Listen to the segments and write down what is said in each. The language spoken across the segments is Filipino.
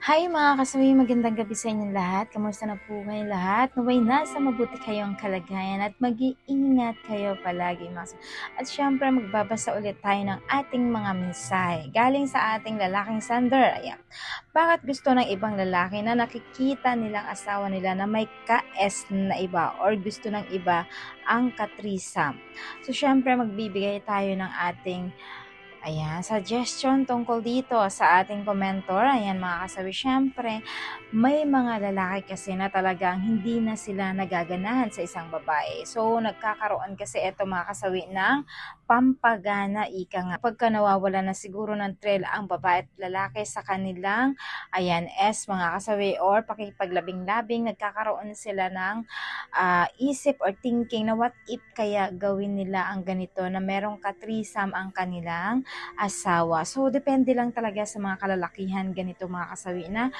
Hi mga kasawi, magandang gabi sa inyong lahat. Kamusta na po kayo lahat? Naway nasa mabuti kayong kalagayan at mag-iingat kayo palagi mga. At syempre magbabasa ulit tayo ng ating mga mensahe. Galing sa ating lalaking sender. Ayan. Bakit gusto ng ibang lalaki na nakikita nilang asawa nila na may ka-S na iba or gusto ng iba ang katrisam? So syempre magbibigay tayo ng ating Ayan, suggestion tungkol dito sa ating komentor. Ayan mga kasawi, syempre, may mga lalaki kasi na talagang hindi na sila nagaganahan sa isang babae. So, nagkakaroon kasi ito mga kasawi ng pampagana, ika nga. Pagka nawawala na siguro ng trail ang babae at lalaki sa kanilang, ayan, S mga kasawi, or pakipaglabing-labing, nagkakaroon sila ng uh, isip or thinking na what if kaya gawin nila ang ganito na merong katrisam ang kanilang asawa. So, depende lang talaga sa mga kalalakihan ganito mga kasawi na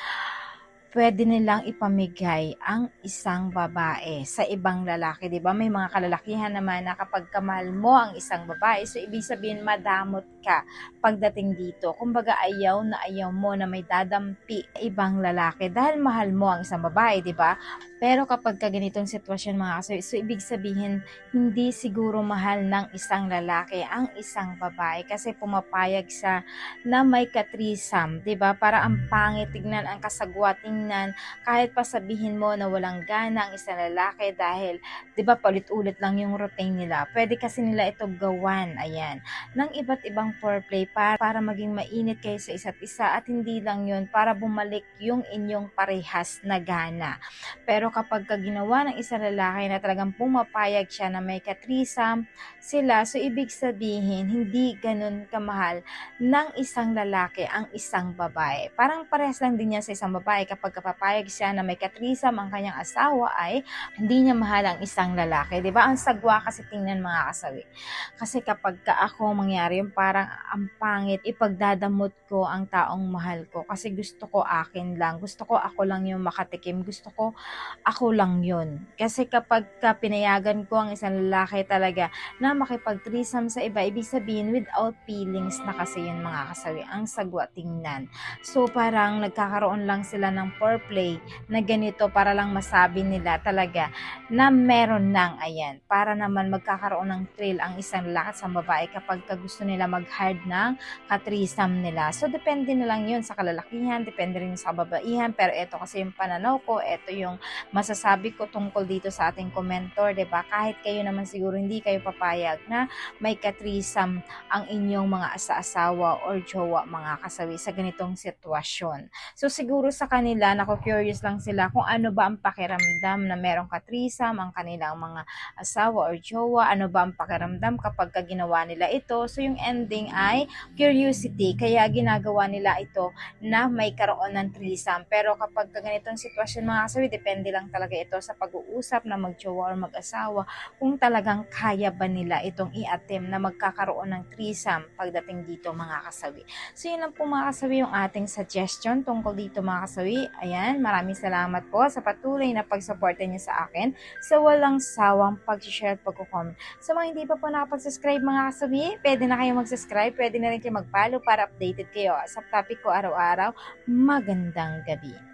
pwede nilang ipamigay ang isang babae sa ibang lalaki, ba? May mga kalalakihan naman na kapag kamahal mo ang isang babae, so ibig sabihin madamot ka pagdating dito. Kumbaga ayaw na ayaw mo na may dadampi ibang lalaki dahil mahal mo ang isang babae, ba? Pero kapag ka ganitong sitwasyon mga kasoy, so ibig sabihin hindi siguro mahal ng isang lalaki ang isang babae kasi pumapayag sa na may katrisam, ba? Para ang pangit tignan ang kasagwating tingnan kahit pa sabihin mo na walang gana ang isang lalaki dahil 'di ba paulit-ulit lang yung routine nila. Pwede kasi nila ito gawan, ayan, ng iba't ibang foreplay para, para maging mainit kayo sa isa't isa at hindi lang yun para bumalik yung inyong parehas na gana. Pero kapag ka ginawa ng isang lalaki na talagang pumapayag siya na may katrisam sila, so ibig sabihin hindi ganun kamahal ng isang lalaki ang isang babae. Parang parehas lang din yan sa isang babae kapag pagkapapayag siya na may katrisam ang kanyang asawa ay hindi niya mahal ang isang lalaki. ba diba? Ang sagwa kasi tingnan mga kasawi. Kasi kapag ka ako mangyari yung parang ang pangit, ipagdadamot ko ang taong mahal ko. Kasi gusto ko akin lang. Gusto ko ako lang yung makatikim. Gusto ko ako lang yun. Kasi kapag ka pinayagan ko ang isang lalaki talaga na makipagtrisam sa iba, ibig sabihin without feelings na kasi yun mga kasawi. Ang sagwa tingnan. So parang nagkakaroon lang sila ng foreplay na ganito para lang masabi nila talaga na meron nang ayan. Para naman magkakaroon ng thrill ang isang lalaki sa babae kapag gusto nila mag-hard ng katrisam nila. So, depende na lang yun sa kalalakihan, depende rin sa kababaihan. Pero ito kasi yung pananaw ko, ito yung masasabi ko tungkol dito sa ating komentor, ba diba? Kahit kayo naman siguro hindi kayo papayag na may katrisam ang inyong mga asa-asawa or jowa mga kasawi sa ganitong sitwasyon. So, siguro sa kanila, nako-curious lang sila kung ano ba ang pakiramdam na merong katrisam ang kanilang mga asawa or jowa, ano ba ang pakiramdam kapag ginawa nila ito. So yung ending ay curiosity, kaya ginagawa nila ito na may karoon ng threesome. Pero kapag ganitong sitwasyon mga kasawi, depende lang talaga ito sa pag-uusap na mag-jowa or mag-asawa kung talagang kaya ba nila itong i-attempt na magkakaroon ng threesome pagdating dito mga kasawi. So yun lang po mga kasawi yung ating suggestion tungkol dito mga kasawi. Ayan, maraming salamat po sa patuloy na pagsuporta niyo sa akin sa walang sawang pag-share at pag-comment. Sa mga hindi pa po nakapag-subscribe mga kasabi, pwede na kayo mag-subscribe, pwede na rin kayo mag-follow para updated kayo sa topic ko araw-araw. Magandang gabi.